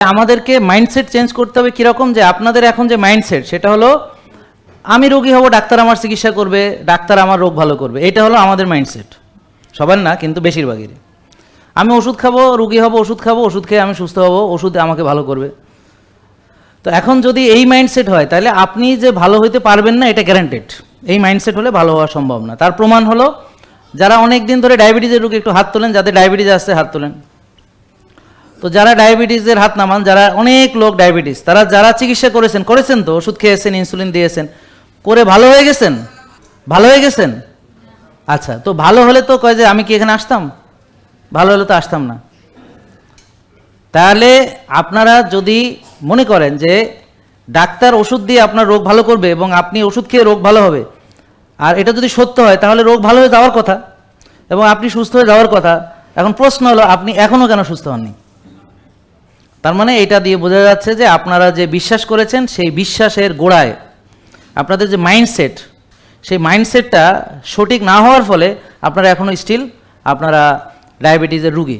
আমাদেরকে mindset change করতে হবে কীরকম যে আপনাদের এখন যে মাইন্ডসেট সেটা হলো, আমি রোগী হব, ডাক্তার আমার চিকিৎসা করবে, ডাক্তার আমার রোগ ভালো করবে। এটা হলো আমাদের মাইন্ডসেট সবার না, কিন্তু বেশিরভাগেরই। আমি ওষুধ খাব, রুগী হব, ওষুধ খাব, ওষুধ খেয়ে আমি সুস্থ হব, ওষুধ আমাকে ভালো করবে। তো এখন যদি এই মাইন্ডসেট হয়, তাহলে আপনি যে ভালো হইতে পারবেন না, এটা গ্যারান্টেড এই মাইন্ডসেট হলে ভালো হওয়া সম্ভব না। তার প্রমাণ হলো, যারা অনেক দিন ধরে ডায়াবেটিসের রোগী একটু হাত তোলেন, যাদের ডায়াবেটিস আসছে হাত তোলেন। তো যারা ডায়াবেটিসের হাত নামান, যারা অনেক লোক ডায়াবেটিস, তারা যারা চিকিৎসা করেছেন করেছেন তো, ওষুধ খেয়েছেন ইনসুলিন দিয়েছেন, করে ভালো হয়ে গেছেন? ভালো হয়ে গেছেন? আচ্ছা তো ভালো হলে তো কয় যে আমি কি এখানে আসতাম? ভালো হলে তো আসতাম না। তাহলে আপনারা যদি মনে করেন যে ডাক্তার ওষুধ দিয়ে আপনার রোগ ভালো করবে এবং আপনি ওষুধ খেয়ে রোগ ভালো হবে, আর এটা যদি সত্য হয়, তাহলে রোগ ভালো হয়ে যাওয়ার কথা এবং আপনি সুস্থ হয়ে যাওয়ার কথা। এখন প্রশ্ন হলো, আপনি এখনও কেন সুস্থ হননি? তার মানে এটা দিয়ে বোঝা যাচ্ছে যে আপনারা যে বিশ্বাস করেছেন, সেই বিশ্বাসের গোড়ায় আপনাদের যে মাইন্ডসেট সেই মাইন্ডসেটটা সঠিক না হওয়ার ফলে আপনারা এখনও স্টিল আপনারা ডায়াবেটিসের রুগী।